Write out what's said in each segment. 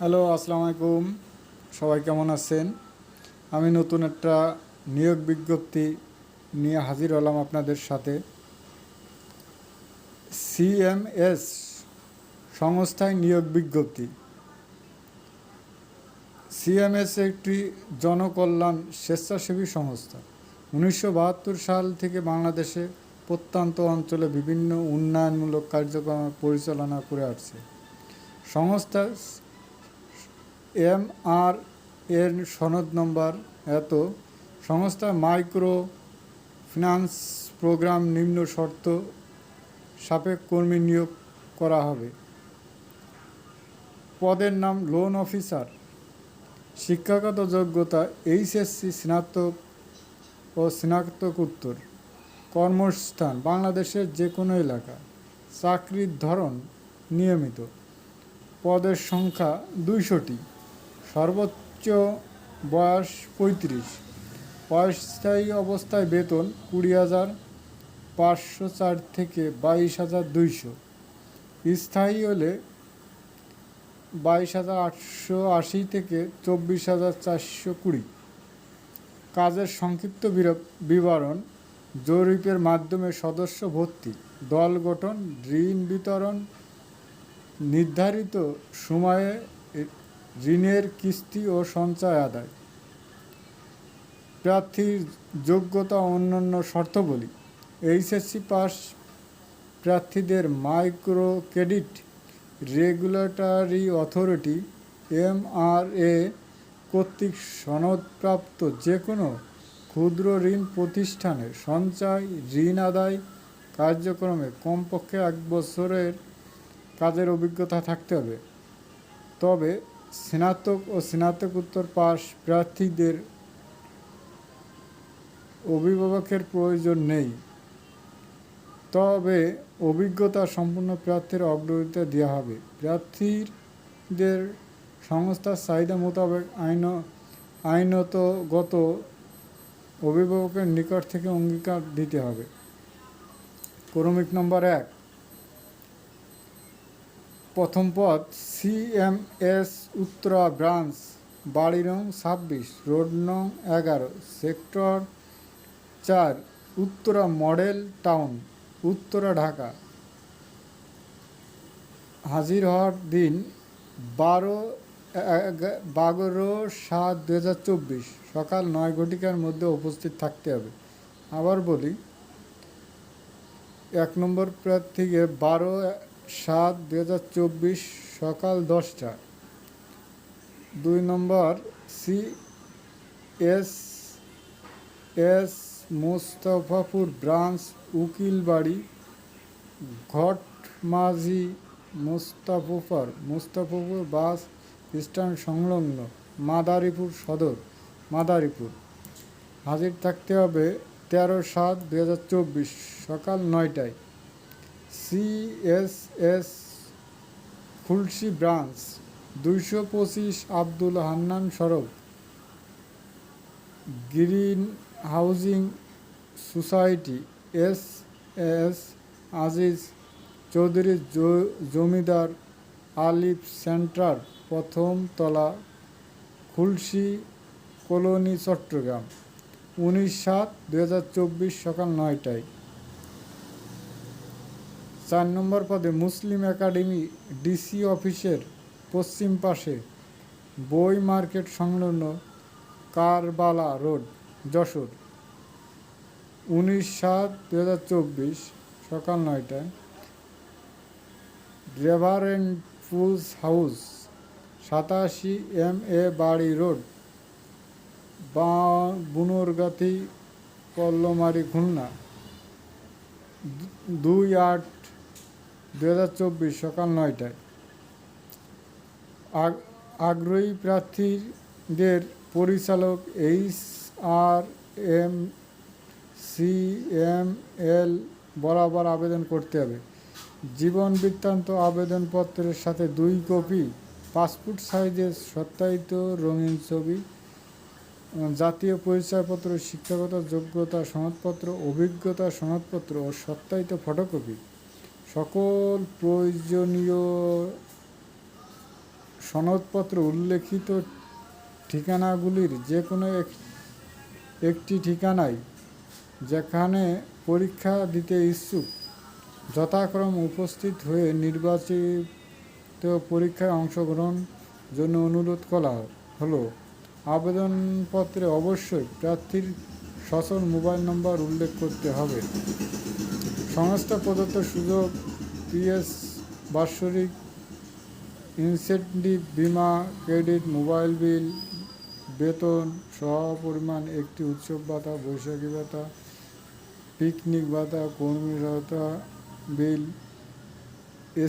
Hello, আসসালামু আলাইকুম। সবাই কেমন আছেন? আমি নতুন একটা নিয়োগ বিজ্ঞপ্তি নিয়ে হাজির হলাম আপনাদের সাথে। সিএমএস সংস্থায় নিয়োগ বিজ্ঞপ্তি। সিএমএস একটি জনকল্যাণ স্বেচ্ছাসেবী সংস্থা। উনিশশো বাহাত্তর সাল থেকে বাংলাদেশে প্রত্যন্ত অঞ্চলে বিভিন্ন উন্নয়নমূলক কার্যক্রম পরিচালনা করে আসছে। সংস্থা এম আর এর সনদ নম্বর এত। সংস্থা মাইক্রো ফিনান্স প্রোগ্রাম নিম্ন শর্ত সাপেক্ষ কর্মী নিয়োগ করা হবে। পদের নাম লোন অফিসার। শিক্ষাগত যোগ্যতা এইচএসসি স্নাতক ও স্নাতকোত্তর কর্মস্থান বাংলাদেশের যে কোনো এলাকা। চাকরির ধরন নিয়মিত। পদের সংখ্যা দুইশোটি। সর্বোচ্চ বয়স পঁয়ত্রিশ। অস্থায়ী অবস্থায় বেতন কুড়ি হাজার পাঁচশো চার থেকে বাইশ হাজার দুইশো। স্থায়ী হলে বাইশ হাজার আটশো আশি থেকে চব্বিশ হাজার চারশো কুড়ি। কাজের সংক্ষিপ্ত বির- বিবরণ জরিপের মাধ্যমে সদস্য ভর্তি, দল গঠন, ঋণ বিতরণ নির্ধারিত সময়ে ঋণের কিস্তি ও সঞ্চয় আদায়। প্রার্থীর যোগ্যতা অন্যান্য শর্তাবলী। এইচএসসি পাস প্রার্থীদের micro credit regulatory authority, MRA কর্তৃক সনদপ্রাপ্ত যে কোনো ক্ষুদ্র ঋণ প্রতিষ্ঠানে সঞ্চয়, ঋণ আদায় কার্যক্রমে কমপক্ষে এক বছরের কাজের অভিজ্ঞতা থাকতে হবে। তবে স্নাতক ও স্নাতকোত্তর পাস প্রার্থীদের অভিভাবকের প্রয়োজন নেই। তবে অভিজ্ঞতা সম্পূর্ণ প্রার্থীর অগ্রগতিতে দেওয়া হবে। প্রার্থীদের সংস্থার চাহিদা মোতাবেক আইন, আইনতগত অভিভাবকের নিকট থেকে অঙ্গীকার দিতে হবে। ক্রমিক নম্বর এক প্রথম পদ সিএমএস উত্তরা ব্রাঞ্চ, বাড়ি নং ছাব্বিশ, রোড নং এগারো, সেক্টর চার, উত্তরা মডেল টাউন, উত্তরা ঢাকা। হাজির হওয়ার দিন বারো বারো সাত দু হাজার চব্বিশ, সকাল নয় ঘটিকার মধ্যে উপস্থিত থাকতে হবে। আবার বলি, এক নম্বর প্রার্থীকে বারো সাত দু হাজার চব্বিশ, সকাল দশটা। দুই নম্বর, C S S Mostafapur branch, Ukilbari, Ghatmajhi মোস্তাফুফার Mostafapur bus stand সংলগ্ন, মাদারীপুর সদর, মাদারীপুর। হাজির থাকতে হবে তেরো সাত দু সকাল নয়টায়। সিএসএস খুলশি ব্রাঞ্চ, দুইশো পঁচিশ আব্দুল হান্নান সড়ক, green housing society, S S Aziz Chowdhury জমিদার আলিফ সেন্টার, প্রথম তলা খুলশি কলোনি, চট্টগ্রাম, উনিশ সাত দু সকাল নয়টায়। চার নম্বর পদে মুসলিম একাডেমি ডিসি অফিসের পশ্চিম পাশে বই মার্কেট সংলগ্ন কারবালা রোড, যশোর। উনিশ সাত দু হাজার চব্বিশ সকাল নয়টায় রেভারেন্ট ফুলস হাউস, সাতাশি এম এ বাড়ি রোড, বা বুনরগাথি পল্লমারি খুলনা। দুই আট দু হাজার চব্বিশ সকাল নয়টায়। আগ- আগ্রহী প্রার্থীদের পরিচালক H R M, C M L বরাবর আবেদন করতে হবে। জীবন বৃত্তান্ত আবেদনপত্রের সাথে দুই কপি, পাসপোর্ট সাইজের সত্যায়িত রঙিন ছবি জাতীয় পরিচয়পত্র, শিক্ষাগত যোগ্যতা, সনদপত্র, অভিজ্ঞতা, সনদপত্র ও সত্যায়িত ফটোকপি। সকল প্রয়োজনীয় সনদপত্র উল্লেখিত ঠিকানাগুলির যে কোনো এক- একটি ঠিকানায়, যেখানে পরীক্ষা দিতে ইচ্ছুক, যথাক্রম উপস্থিত হয়ে নির্বাচিত পরীক্ষায় অংশগ্রহণ জন্য অনুরোধ করা হলো। আবেদনপত্রে অবশ্যই প্রার্থীর সচল মোবাইল নম্বর উল্লেখ করতে হবে। সংস্থা প্রদত্ত সুযোগ পিএস বাৎসরিক ইনসেন্টিভ বিমা, ক্রেডিট, মোবাইল বিল, বেতন সহ পরিমাণ একটি উৎসব ভাতা, বৈশাখী ভাতা, পিকনিক ভাতা, কর্মী ভাতা বিল,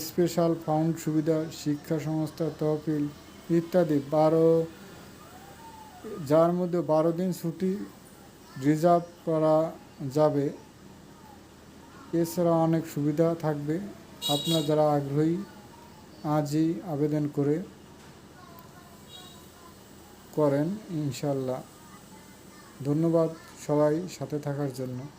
স্পেশাল ফাউন্ড সুবিধা, শিক্ষা সংস্থা তহবিল ইত্যাদি। বারো, যার মধ্যে বারো দিন ছুটি রিজার্ভ করা যাবে। এছাড়া অনেক সুবিধা থাকবে। আপনার যারা আগ্রহী, আজই আবেদন করে করেন ইনশাল্লাহ ধন্যবাদ সবাই সাথে থাকার জন্য।